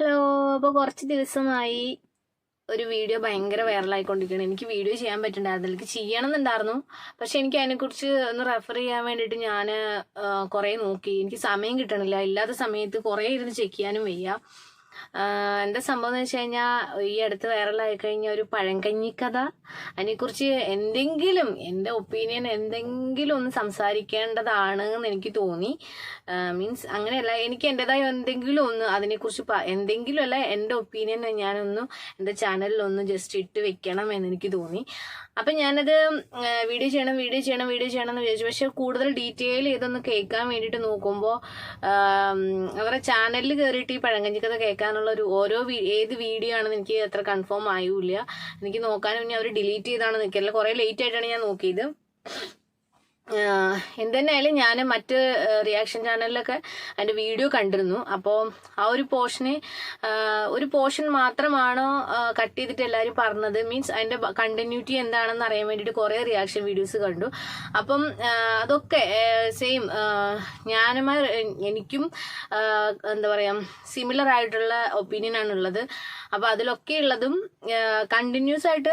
Hello അപ്പോൾ കുറച്ച് ദിവസമായി ഒരു വീഡിയോ ഭയങ്കര വൈറലായിക്കൊണ്ടിരിക്കുകയാണ്. എനിക്ക് വീഡിയോ ചെയ്യാൻ പറ്റുന്നുണ്ടായിരുന്നു എനിക്ക് ചെയ്യണമെന്നുണ്ടായിരുന്നു. പക്ഷെ എനിക്ക് അതിനെക്കുറിച്ച് ഒന്ന് റെഫർ ചെയ്യാൻ വേണ്ടിയിട്ട് ഞാൻ കുറേ നോക്കി. എനിക്ക് സമയം കിട്ടണില്ല. ഇല്ലാത്ത സമയത്ത് കുറേ ഇരുന്ന് ചെക്ക് ചെയ്യാനും വയ്യ. എന്താ സംഭവം എന്ന് വെച്ച് കഴിഞ്ഞാൽ ഈ അടുത്ത് വൈറലായി കഴിഞ്ഞ ഒരു പഴങ്കഞ്ഞി കഥ അതിനെക്കുറിച്ച് എന്തെങ്കിലും എന്റെ ഒപ്പീനിയൻ എന്തെങ്കിലും ഒന്ന് സംസാരിക്കേണ്ടതാണ് എന്ന് എനിക്ക് തോന്നി. മീൻസ് അങ്ങനെയല്ല എനിക്ക് എന്റെതായ എന്തെങ്കിലും ഒന്ന് അതിനെക്കുറിച്ച് എന്തെങ്കിലും അല്ല എന്റെ ഒപ്പീനിയൻ ഞാനൊന്ന് എന്റെ ചാനലിൽ ഒന്ന് ജസ്റ്റ് ഇട്ട് വെക്കണം എന്ന് എനിക്ക് തോന്നി. അപ്പം ഞാനത് വീഡിയോ ചെയ്യണം വീഡിയോ ചെയ്യണം വീഡിയോ ചെയ്യണം എന്ന് വിചാരിച്ചു. പക്ഷെ കൂടുതൽ ഡീറ്റെയിൽ ഇതൊന്ന് കേൾക്കാൻ വേണ്ടിയിട്ട് നോക്കുമ്പോൾ അവരുടെ ചാനലിൽ കയറിയിട്ട് ഈ പഴങ്കഞ്ഞിക്കഥ കേൾക്കാനുള്ള ഒരു ഓരോ ഏത് വീഡിയോ ആണെന്ന് എനിക്ക് അത്ര കൺഫേം ആയില്ല. എനിക്ക് നോക്കാനും ഇനി അവർ ഡിലീറ്റ് ചെയ്താണ് നിൽക്കില്ല കുറേ ലേറ്റ് ആയിട്ടാണ് ഞാൻ നോക്കിയത്. ആഹ് തന്നെയായാലും ഞാൻ മറ്റ് റിയാക്ഷൻ ചാനലിലൊക്കെ അതിന്റെ വീഡിയോ കണ്ടിരുന്നു. അപ്പോൾ ആ ഒരു പോർഷന് ഒരു പോർഷൻ മാത്രമാണോ കട്ട് ചെയ്തിട്ട് എല്ലാവരും പറഞ്ഞത്? മീൻസ് അതിന്റെ കണ്ടിന്യൂറ്റി എന്താണെന്ന് അറിയാൻ വേണ്ടിയിട്ട് കുറേ റിയാക്ഷൻ വീഡിയോസ് കണ്ടു. അപ്പം അതൊക്കെ സെയിം ഞാനുമായി എനിക്കും എന്താ പറയുക സിമിലർ ആയിട്ടുള്ള ഒപ്പീനിയൻ ആണുള്ളത്. അപ്പോൾ അതിലൊക്കെ ഉള്ളതും കണ്ടിന്യൂസ് ആയിട്ട്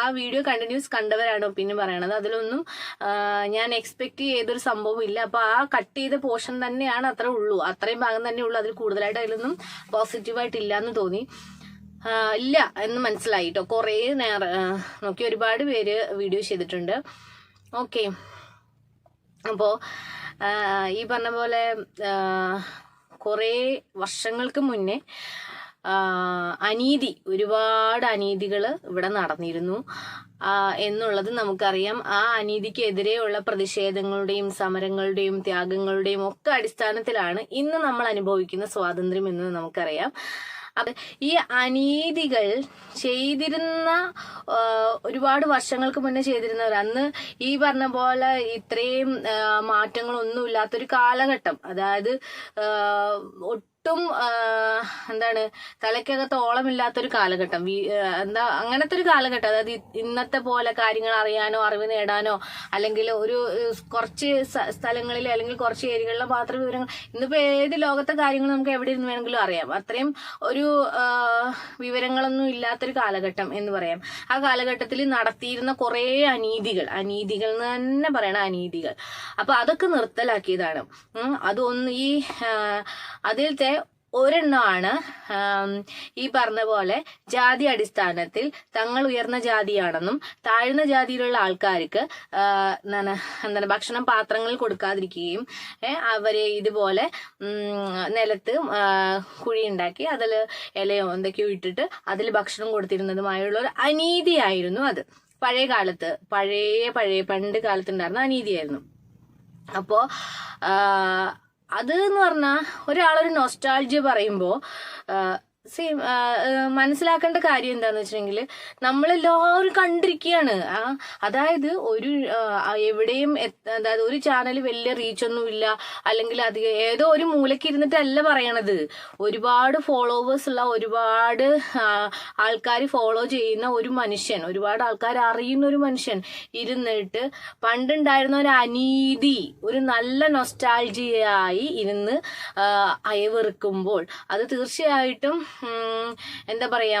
ആ വീഡിയോ കണ്ടിന്യൂസ് കണ്ടവരാണ് ഒപ്പീനിയൻ പറയണത്. അതിലൊന്നും ഞാൻ എക്സ്പെക്ട് ചെയ്തൊരു സംഭവം ഇല്ല. അപ്പൊ ആ കട്ട് ചെയ്ത പോർഷൻ തന്നെയാണ് അത്ര ഉള്ളൂ. അത്രയും ഭാഗം തന്നെ ഉള്ളൂ. അതിൽ കൂടുതലായിട്ട് അതിലൊന്നും പോസിറ്റീവായിട്ടില്ല എന്ന് തോന്നി ഇല്ല എന്ന് മനസ്സിലായി കേട്ടോ കുറേ നേരം നോക്കി ഒരുപാട് പേര് വീഡിയോ ചെയ്തിട്ടുണ്ട്. ഓക്കെ അപ്പോൾ ഈ പറഞ്ഞ പോലെ കുറേ വർഷങ്ങൾക്ക് മുന്നേ അനീതി ഒരുപാട് അനീതികൾ ഇവിടെ നടന്നിരുന്നു. എന്നുള്ളത് നമുക്കറിയാം. ആ അനീതിക്കെതിരെയുള്ള പ്രതിഷേധങ്ങളുടെയും സമരങ്ങളുടെയും ത്യാഗങ്ങളുടെയും ഒക്കെ അടിസ്ഥാനത്തിലാണ് ഇന്ന് നമ്മൾ അനുഭവിക്കുന്ന സ്വാതന്ത്ര്യം എന്ന് നമുക്കറിയാം. അപ്പൊ ഈ അനീതികൾ ചെയ്തിരുന്ന ഒരുപാട് വർഷങ്ങൾക്ക് മുന്നേ ചെയ്തിരുന്നവർ അന്ന് ഈ പറഞ്ഞ പോലെ ഇത്രയും മാറ്റങ്ങളൊന്നും ഇല്ലാത്തൊരു കാലഘട്ടം. അതായത് ഒട്ടും എന്താണ് തലയ്ക്കകത്ത് ഓളമില്ലാത്തൊരു കാലഘട്ടം. എന്താ അങ്ങനത്തെ ഒരു കാലഘട്ടം. അതായത് ഇന്നത്തെ പോലെ കാര്യങ്ങൾ അറിയാനോ അറിവ് നേടാനോ അല്ലെങ്കിൽ ഒരു കുറച്ച് സ്ഥലങ്ങളിൽ അല്ലെങ്കിൽ കുറച്ച് ഏരിയകളിലെ മാത്രം വിവരങ്ങൾ ഇന്നിപ്പോൾ ഏത് ലോകത്തെ കാര്യങ്ങൾ നമുക്ക് എവിടെ ഇരുന്ന് വേണമെങ്കിലും അറിയാം. അത്രയും ഒരു വിവരങ്ങളൊന്നും ഇല്ലാത്തൊരു കാലഘട്ടം എന്ന് പറയാം. ആ കാലഘട്ടത്തിൽ നടത്തിയിരുന്ന കുറേ അനീതികൾ. അനീതികൾ എന്ന് തന്നെ പറയണ അനീതികൾ. അപ്പൊ അതൊക്കെ നിർത്തലാക്കിയതാണ്. അതൊന്ന് ഈ അതിലത്തെ ഒരെണ്ണമാണ് ഈ പറഞ്ഞ പോലെ ജാതി അടിസ്ഥാനത്തിൽ തങ്ങൾ ഉയർന്ന ജാതിയാണെന്നും താഴ്ന്ന ജാതിയിലുള്ള ആൾക്കാർക്ക് എന്താണ് എന്താണ് ഭക്ഷണം പാത്രങ്ങളിൽ കൊടുക്കാതിരിക്കുകയും അവരെ ഇതുപോലെ നിലത്ത് കുഴി ഉണ്ടാക്കി അതിൽ ഇലയോ എന്തൊക്കെയോ ഇട്ടിട്ട് അതിൽ ഭക്ഷണം കൊടുത്തിരുന്നതുമായുള്ള ഒരു അനീതിയായിരുന്നു അത്. പഴയ കാലത്ത് പഴയ പഴയ പണ്ട് കാലത്തുണ്ടായിരുന്ന അനീതിയായിരുന്നു. അപ്പോ ആ, അത് എന്ന് പറഞ്ഞാൽ ഒരാളൊരു നോസ്റ്റാൾജി പറയുമ്പോൾ സെയിം മനസ്സിലാക്കേണ്ട കാര്യം എന്താന്ന് വെച്ചിട്ടുണ്ടെങ്കിൽ നമ്മളെല്ലാവരും കണ്ടിരിക്കുകയാണ് അതായത് ഒരു എവിടെയും അതായത് ഒരു ചാനൽ വലിയ റീച്ച് ഒന്നും ഇല്ല അല്ലെങ്കിൽ അധികം ഏതോ ഒരു മൂലയ്ക്ക് ഇരുന്നിട്ടല്ല പറയണത്. ഒരുപാട് ഫോളോവേഴ്സ് ഉള്ള ഒരുപാട് ആൾക്കാർ ഫോളോ ചെയ്യുന്ന ഒരു മനുഷ്യൻ ഒരുപാട് ആൾക്കാർ അറിയുന്ന ഒരു മനുഷ്യൻ ഇരുന്നിട്ട് പണ്ടുണ്ടായിരുന്ന ഒരു അനീതി ഒരു നല്ല നൊസ്റ്റാൾജിയായി ഇരുന്ന് അയവെറുക്കുമ്പോൾ അത് തീർച്ചയായിട്ടും എന്താ പറയാ?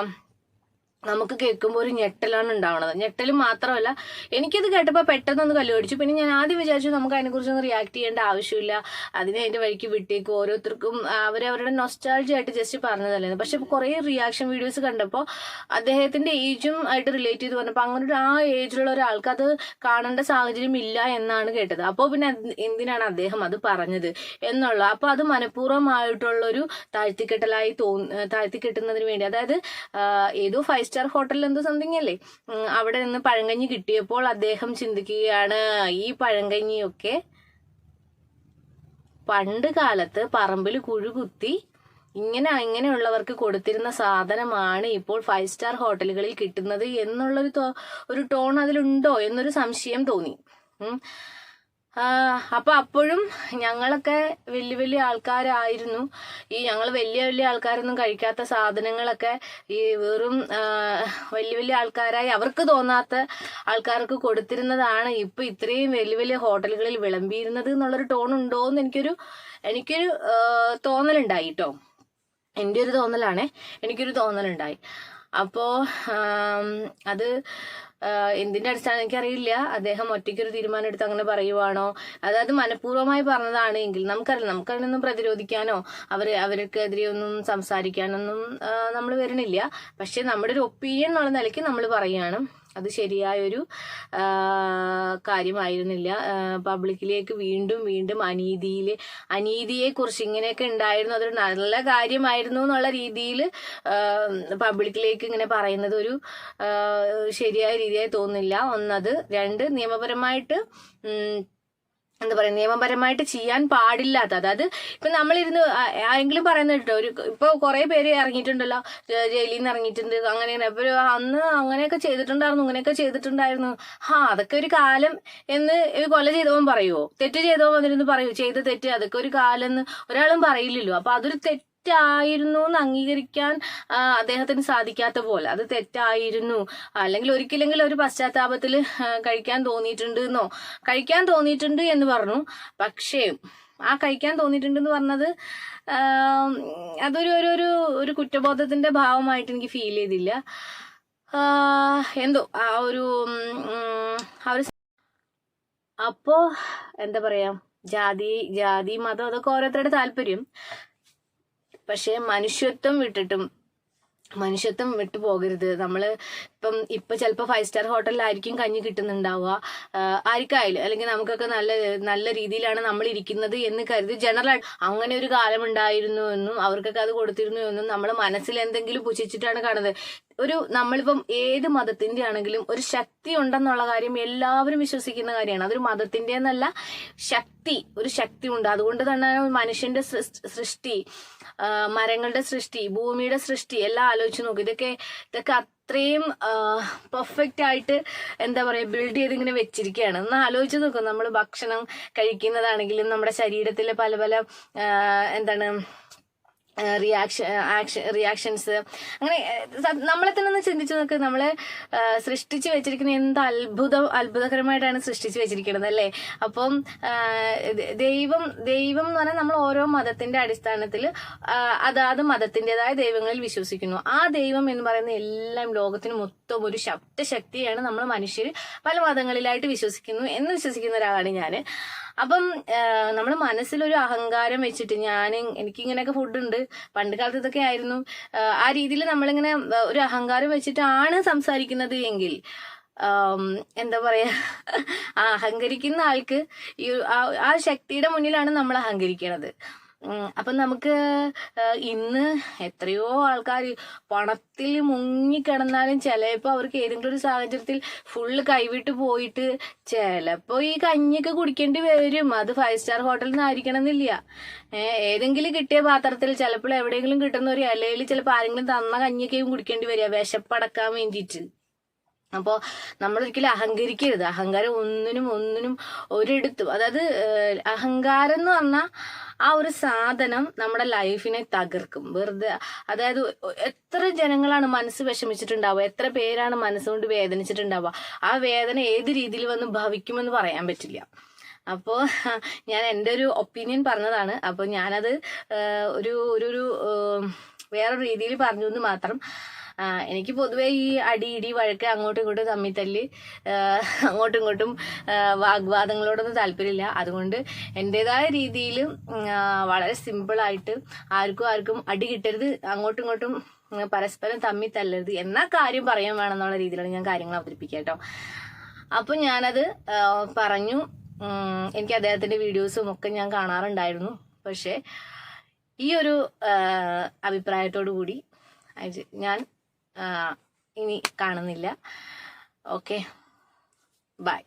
നമുക്ക് കേൾക്കുമ്പോൾ ഒരു ഞെട്ടലാണ് ഉണ്ടാവുന്നത് ഞെട്ടൽ മാത്രമല്ല എനിക്കത് കേട്ടപ്പോൾ പെട്ടെന്നൊന്ന് കല്ലുപിടിച്ചു. പിന്നെ ഞാൻ ആദ്യം വിചാരിച്ചു നമുക്ക് അതിനെക്കുറിച്ചൊന്നും റിയാക്ട് ചെയ്യേണ്ട ആവശ്യമില്ല. അതിനെ അതിന്റെ വഴിക്ക് വിട്ടേക്കും. ഓരോരുത്തർക്കും അവരവരുടെ നൊസ്റ്റാൾജി ആയിട്ട് ജസ്റ്റ് പറഞ്ഞതല്ലേ. പക്ഷെ കുറേ റിയാക്ഷൻ വീഡിയോസ് കണ്ടപ്പോൾ അദ്ദേഹത്തിന്റെ ഏജും ആയിട്ട് റിലേറ്റ് ചെയ്ത് പറഞ്ഞപ്പോൾ അങ്ങനെ ഒരു ആ ഏജിലുള്ള ഒരാൾക്ക് അത് കാണേണ്ട സാഹചര്യം ഇല്ല എന്നാണ് കേട്ടത്. അപ്പോൾ പിന്നെ എന്തിനാണ് അദ്ദേഹം അത് പറഞ്ഞത് എന്നുള്ള അപ്പോൾ അത് മനഃപൂർവമായിട്ടുള്ളൊരു താഴ്ത്തിക്കെട്ടലായി തോന്നി താഴ്ത്തിക്കെട്ടുന്നതിന് വേണ്ടി. അതായത് ഏതോ ഫൈവ് സ്റ്റാർ ഹോട്ടലിൽ എന്തോ സംതിങ് അല്ലേ? അവിടെ നിന്ന് പഴങ്കഞ്ഞി കിട്ടിയപ്പോൾ അദ്ദേഹം ചിന്തിക്കുകയാണ് ഈ പഴങ്കഞ്ഞിയൊക്കെ പണ്ട് കാലത്ത് പറമ്പിൽ കുഴുകുത്തി ഇങ്ങനെ ഇങ്ങനെയുള്ളവർക്ക് കൊടുത്തിരുന്ന സാധനമാണ് ഇപ്പോൾ ഫൈവ് സ്റ്റാർ ഹോട്ടലുകളിൽ കിട്ടുന്നത് എന്നുള്ളൊരു ഒരു ടോൺ അതിലുണ്ടോ എന്നൊരു സംശയം തോന്നി. അപ്പൊ അപ്പോഴും ഞങ്ങളൊക്കെ വലിയ വലിയ ആൾക്കാരായിരുന്നു. ഈ ഞങ്ങൾ വലിയ വലിയ ആൾക്കാരൊന്നും കഴിക്കാത്ത സാധനങ്ങളൊക്കെ ഈ വെറും വലിയ വലിയ ആൾക്കാരായി അവർക്ക് തോന്നാത്ത ആൾക്കാർക്ക് കൊടുത്തിരുന്നതാണ് ഇപ്പൊ ഇത്രയും വലിയ വലിയ ഹോട്ടലുകളിൽ വിളമ്പിയിരുന്നത് എന്നുള്ളൊരു ടോൺ ഉണ്ടോ എന്ന് എനിക്കൊരു എനിക്കൊരു തോന്നലുണ്ടായി ട്ടോ. എന്റെ ഒരു തോന്നലാണേ. എനിക്കൊരു തോന്നലുണ്ടായി. അപ്പോൾ അത് എന്തിന്റെ അടിസ്ഥാനം എനിക്കറിയില്ല. അദ്ദേഹം ഒറ്റയ്ക്കൊരു തീരുമാനം എടുത്ത് അങ്ങനെ പറയുവാണോ? അതായത് മനഃപൂർവമായി പറഞ്ഞതാണ് എങ്കിൽ നമുക്കറിയില്ല. നമുക്കതിനൊന്നും പ്രതിരോധിക്കാനോ അവർ അവർക്കെതിരെ ഒന്നും സംസാരിക്കാനൊന്നും നമ്മൾ വരുന്നില്ല. പക്ഷെ നമ്മുടെ ഒരു ഒപ്പീനിയൻ എന്നുള്ള നിലയ്ക്ക് നമ്മൾ പറയുകയാണ്. അത് ശരിയായൊരു കാര്യമായിരുന്നില്ല. പബ്ലിക്കിലേക്ക് വീണ്ടും വീണ്ടും അനീതിയിൽ അനീതിയെക്കുറിച്ച് ഇങ്ങനെയൊക്കെ ഉണ്ടായിരുന്നു. അതൊരു നല്ല കാര്യമായിരുന്നു എന്നുള്ള രീതിയിൽ പബ്ലിക്കിലേക്ക് ഇങ്ങനെ പറയുന്നത് ഒരു ശരിയായ രീതിയായി തോന്നുന്നില്ല. ഒന്നത്. രണ്ട് നിയമപരമായിട്ട് എന്താ പറയുക നിയമപരമായിട്ട് ചെയ്യാൻ പാടില്ലാത്ത അതായത് ഇപ്പൊ നമ്മളിരുന്ന് ആരെങ്കിലും പറയുന്നത് കേട്ടോ ഒരു ഇപ്പൊ കുറെ പേര് ഇറങ്ങിയിട്ടുണ്ടല്ലോ ജയിലിൽ നിന്ന് ഇറങ്ങിയിട്ടുണ്ട് അങ്ങനെ ഇങ്ങനെ. അപ്പൊ ഒരു അന്ന് അങ്ങനെയൊക്കെ ചെയ്തിട്ടുണ്ടായിരുന്നു ഇങ്ങനെയൊക്കെ ചെയ്തിട്ടുണ്ടായിരുന്നു. ഹാ അതൊക്കെ ഒരു കാലം എന്ന് കൊല ചെയ്തവൻ പറയുവോ? തെറ്റ് ചെയ്തവൻ വന്നിരുന്ന് പറയൂ ചെയ്ത തെറ്റ് അതൊക്കെ ഒരു കാലം എന്ന് ഒരാളും പറയില്ലല്ലോ. അപ്പൊ അതൊരു തെറ്റായിരുന്നു എന്ന് അംഗീകരിക്കാൻ അദ്ദേഹത്തിന് സാധിക്കാത്ത പോലെ. അത് തെറ്റായിരുന്നു. അല്ലെങ്കിൽ ഒരിക്കലെങ്കിലും ഒരു പശ്ചാത്താപത്തിൽ കഴിക്കാൻ തോന്നിയിട്ടുണ്ട് എന്നോ കഴിക്കാൻ തോന്നിയിട്ടുണ്ട് എന്ന് പറഞ്ഞു. പക്ഷേ ആ കഴിക്കാൻ തോന്നിയിട്ടുണ്ടെന്ന് പറഞ്ഞത് അതൊരു ഒരു ഒരു കുറ്റബോധത്തിന്റെ ഭാവമായിട്ട് എനിക്ക് ഫീൽ ചെയ്തില്ല. എന്തോ ആ ഒരു ആ ഒരു അപ്പോ എന്താ പറയാ ജാതി ജാതി മതം അതൊക്കെ ഓരോരുത്തരുടെ താല്പര്യം. പക്ഷെ മനുഷ്യത്വം വിട്ടിട്ടും മനുഷ്യത്വം വിട്ടു പോകരുത്. നമ്മൾ ഇപ്പം ഇപ്പം ചിലപ്പോൾ ഫൈവ് സ്റ്റാർ ഹോട്ടലിലായിരിക്കും കഞ്ഞി കിട്ടുന്നുണ്ടാവുക. ആർക്കായാലും അല്ലെങ്കിൽ നമുക്കൊക്കെ നല്ല നല്ല രീതിയിലാണ് നമ്മൾ ഇരിക്കുന്നത് എന്ന് കരുതി ജനറൽ അങ്ങനെ ഒരു കാലം ഉണ്ടായിരുന്നു എന്നും അവർക്കൊക്കെ അത് കൊടുത്തിരുന്നു എന്നും നമ്മൾ മനസ്സിൽ എന്തെങ്കിലും പുച്ഛിച്ചിട്ടാണ് കാണുന്നത്. ഒരു നമ്മളിപ്പം ഏത് മതത്തിന്റെ ആണെങ്കിലും ഒരു ശക്തി ഉണ്ടെന്നുള്ള കാര്യം എല്ലാവരും വിശ്വസിക്കുന്ന കാര്യമാണ്. അതൊരു മതത്തിന്റെ എന്നല്ല ശക്തി ഒരു ശക്തി ഉണ്ട്. അതുകൊണ്ട് തന്നെ മനുഷ്യന്റെ സൃഷ്ടി മരങ്ങളുടെ സൃഷ്ടി ഭൂമിയുടെ സൃഷ്ടി എല്ലാം ആലോചിച്ച് നോക്കും. ഇതൊക്കെ ഇതൊക്കെ അത്രയും പെർഫെക്റ്റ് ആയിട്ട് എന്താ പറയുക ബിൽഡ് ചെയ്ത് ഇങ്ങനെ വെച്ചിരിക്കുകയാണ് ഒന്ന് ആലോചിച്ച് നോക്കും. നമ്മൾ ഭക്ഷണം കഴിക്കുന്നതാണെങ്കിലും നമ്മുടെ ശരീരത്തിലെ പല പല എന്താണ് റിയാക്ഷൻ ആക്ഷൻ റിയാക്ഷൻസ് അങ്ങനെ നമ്മളെ തന്നെ ഒന്ന് ചിന്തിച്ചു നോക്ക്. നമ്മൾ സൃഷ്ടിച്ചു സൃഷ്ടിച്ച് വെച്ചിരിക്കുന്ന എന്ത് അത്ഭുതം അത്ഭുതകരമായിട്ടാണ് സൃഷ്ടിച്ച് വെച്ചിരിക്കുന്നത് അല്ലേ? അപ്പം ദൈവം ദൈവം എന്ന് പറഞ്ഞാൽ നമ്മൾ ഓരോ മതത്തിന്റെ അടിസ്ഥാനത്തിൽ അതാത് മതത്തിന്റെതായ ദൈവങ്ങളിൽ വിശ്വസിക്കുന്നു. ആ ദൈവം എന്ന് പറയുന്ന എല്ലാം ലോകത്തിന് മൊത്തം ഒരു ശബ്ദശക്തിയാണ് നമ്മൾ മനുഷ്യർ പല മതങ്ങളിലായിട്ട് വിശ്വസിക്കുന്നു എന്ന് വിശ്വസിക്കുന്ന ഒരാളാണ് ഞാൻ അപ്പം നമ്മൾ മനസ്സിലൊരു അഹങ്കാരം വെച്ചിട്ട് ഞാൻ എനിക്കിങ്ങനെയൊക്കെ ഫുഡ് ഉണ്ട് പണ്ട് കാലത്ത് ഇതൊക്കെ ആയിരുന്നു. ആ, രീതിയിൽ നമ്മളിങ്ങനെ ഒരു അഹങ്കാരം വെച്ചിട്ടാണ് സംസാരിക്കുന്നത് എങ്കിൽ എന്താ പറയാ അഹങ്കരിക്കുന്ന ആൾക്ക് ഈ ആ- ശക്തിയുടെ മുന്നിലാണ് നമ്മൾ അഹങ്കരിക്കണത്. അപ്പം നമുക്ക് ഇന്ന് എത്രയോ ആൾക്കാർ പണത്തിൽ മുങ്ങിക്കിടന്നാലും ചിലപ്പോൾ അവർക്ക് ഏതെങ്കിലും ഒരു സാഹചര്യത്തിൽ ഫുള്ള് കൈവിട്ട് പോയിട്ട് ചിലപ്പോൾ ഈ കഞ്ഞിയൊക്കെ കുടിക്കേണ്ടി വരും. അത് ഫൈവ് സ്റ്റാർ ഹോട്ടലിൽ നിന്ന് ആയിരിക്കണം എന്നില്ല ഏതെങ്കിലും കിട്ടിയ പാത്രത്തിൽ ചിലപ്പോൾ എവിടെയെങ്കിലും കിട്ടുന്ന ഒരു ഇലയിൽ ചിലപ്പോൾ ആരെങ്കിലും തന്ന കഞ്ഞിയൊക്കെയും കുടിക്കേണ്ടി വരിക. വിശപ്പടക്കാൻ വേണ്ടിയിട്ട് അപ്പോൾ നമ്മൾ ഒരിക്കലും അഹങ്കരിക്കരുത്. അഹങ്കാരം ഒന്നിനും ഒന്നിനും ഒരിടത്തും അതായത് അഹങ്കാരം എന്ന് പറഞ്ഞാൽ ആ ഒരു സാധനം നമ്മുടെ ലൈഫിനെ തകർക്കും. വെറുതെ അതായത് എത്ര ജനങ്ങളാണ് മനസ്സ് വിഷമിച്ചിട്ടുണ്ടാവുക എത്ര പേരാണ് മനസ്സുകൊണ്ട് വേദനിച്ചിട്ടുണ്ടാവുക ആ വേദന ഏത് രീതിയിൽ വന്ന് ഭവിക്കുമെന്ന് പറയാൻ പറ്റില്ല. അപ്പോൾ ഞാൻ എന്റെ ഒരു ഒപ്പീനിയൻ പറഞ്ഞതാണ്. അപ്പോൾ ഞാനത് ഒരു ഒരു ഒരു വേറൊരു രീതിയിൽ പറഞ്ഞു എന്ന് മാത്രം എനിക്ക് പൊതുവെ ഈ അടി ഇടി വഴക്ക് അങ്ങോട്ടും ഇങ്ങോട്ടും തമ്മിൽ തല്ല് അങ്ങോട്ടും ഇങ്ങോട്ടും വാഗ്വാദങ്ങളോടൊന്നും താല്പര്യമില്ല. അതുകൊണ്ട് എന്റെതായ രീതിയിൽ വളരെ സിമ്പിളായിട്ട് ആർക്കും ആർക്കും അടി കിട്ടരുത് അങ്ങോട്ടും ഇങ്ങോട്ടും പരസ്പരം തമ്മിൽ തല്ലരുത് എന്നാ കാര്യം പറയാൻ വേണമെന്നുള്ള രീതിയിലാണ് ഞാൻ കാര്യങ്ങൾ അവതരിപ്പിക്കുക കേട്ടോ. അപ്പം ഞാനത് പറഞ്ഞു എനിക്ക് അദ്ദേഹത്തിന്റെ വീഡിയോസും ഒക്കെ ഞാൻ കാണാറുണ്ടായിരുന്നു. പക്ഷേ ഈ ഒരു അഭിപ്രായത്തോടു കൂടി ഞാൻ ഇനി കാണുന്നില്ല. Okay bye